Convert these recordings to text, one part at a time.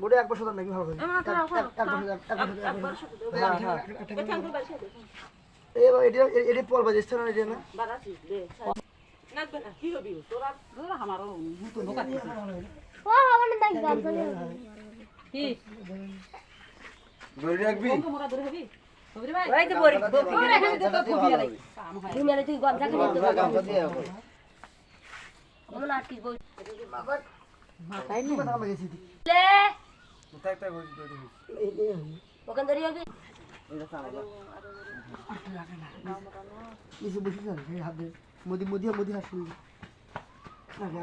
মোটে এক বছর নাকি ভালো হ্যাঁ হ্যাঁ। এই এটি পল বাজে স্থান এটি না? ধরে রাখবি? কথা লাগাইছি কোথায় ধরে রাখবি। মোদি মোদি মোদি হাত শুনবি আগে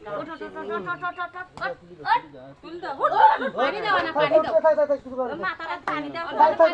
দাও দাও পানি দাও না পানি দাও মাথাটা পানি দাও খাই খাই